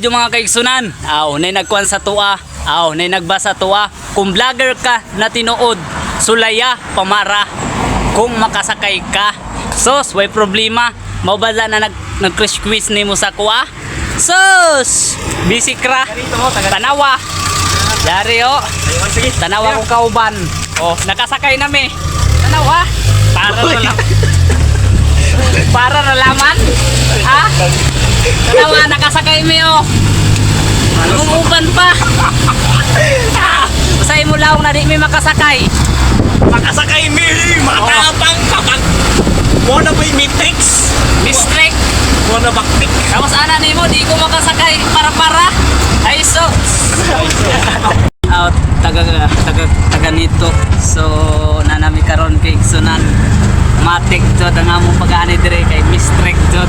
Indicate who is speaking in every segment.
Speaker 1: Yung mga kaigsunan, aw, nay nagkuhan sa tuwa, aw, nay nagbasa tuwa. Kung vlogger ka na tinuod, sulaya, pamara, kung makasakay ka. Sos, way problema. Maubaza na nag nag-quiz ni mo sa kuha. Sos, bisikra, tanawa. Dari o, tanawa ko kauban. Oh, nakasakay na mi. Tanawa. Para na lang. Para na laman. Ha? Tanawa, nakasakay mi o. Lumuban pa. Usay mo lang na di mi makasakay.
Speaker 2: Makasakay mi, matapang kapag mo na ba'y matrix?
Speaker 1: Mistrek.
Speaker 2: Mo na baktik?
Speaker 1: Tapos ana ni mo, di ko makasakay para-para. Ay so. Out taga taga taga nito. So nanami karon kay Igsunan. Matik jud ang among pag-ani dire kay Mistrek jud.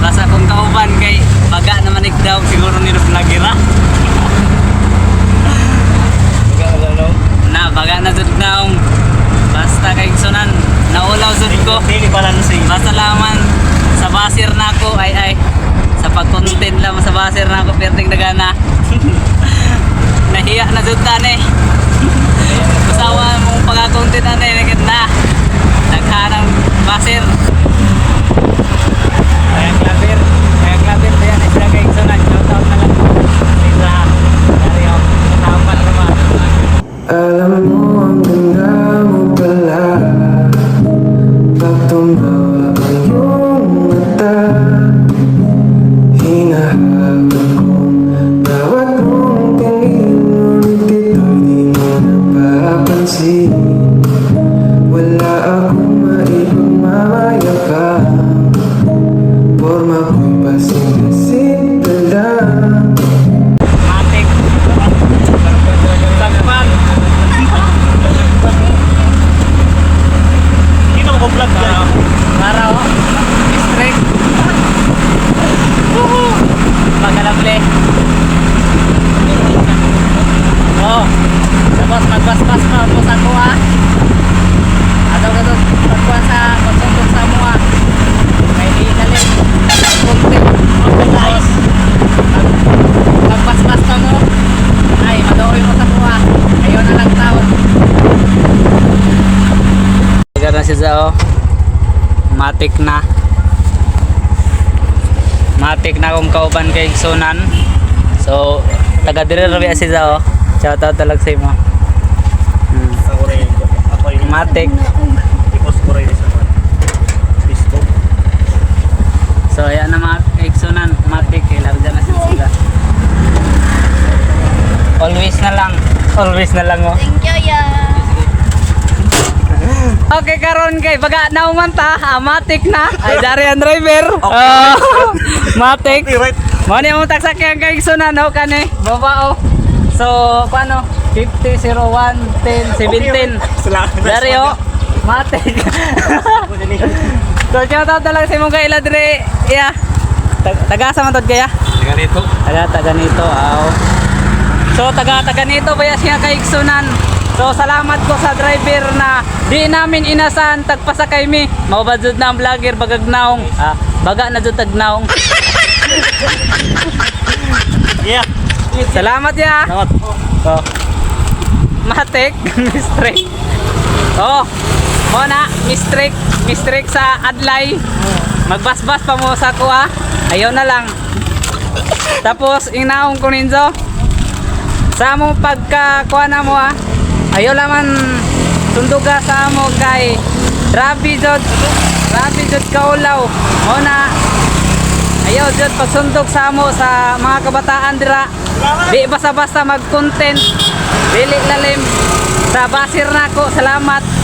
Speaker 1: Basta kung kauban kay baga naman daw siguro ni Vlogera. Na baga na jud naong basta kay Igsunan. Naulaw jud ko.
Speaker 2: Dili pala na siya.
Speaker 1: Basta laman sa basir na ako ay ay sa pag-content lang sa basir na ako perting nagana. Nahiya na jud tani. Usawa mong
Speaker 3: Wala akong
Speaker 1: oh. Matik na. Matik na kung kauban kay Sunan. So, taga dire ra biya siya oh. Shout out talag sa imo. Hmm. Matik. So, ayan na mga kay Sunan. Matik. Ilang dyan na sila. Always na lang. Always na lang oh.
Speaker 4: Thank you.
Speaker 1: Okay, karon kay baga nauman ta, ah, matik na. Ay dari ang driver. Ah, matik.
Speaker 2: Copyright.
Speaker 1: Mo ni mo taksakyan kay sunan no kani. Baba oh. So, paano? 50 01 10 17.
Speaker 2: Salamat.
Speaker 1: Dari oh. Matik. so, shout out talaga sa imong kaila dire. Yeah. Tag- Taga sa man tod kaya?
Speaker 2: Taga rito.
Speaker 1: Taga taga nito, aw. So taga taga nito baya siya kay Igsunan. So salamat ko sa driver na di namin inasan tagpasakay mi. Mabadjud na ang vlogger bagagnaong. Ah, baga na jud tagnaong.
Speaker 2: Yeah.
Speaker 1: Salamat ya.
Speaker 2: Salamat.
Speaker 1: Oh. Matek, mistrek. Oh. Mo na, mistrek, mistrek sa Adlay. Magbasbas pa mo sa kuha. Ayaw na lang. Tapos inaong ko ninjo. Sa mo pagka kuha na mo ah. Ayaw naman sunduga sa mo kay Rabi jod. Rabi jod kaulaw. Mo na Ayaw jud pagsundog sa mo sa mga kabataan dira. Di basta-basta mag-content. Dili lalim. Sa basir na ko. Salamat.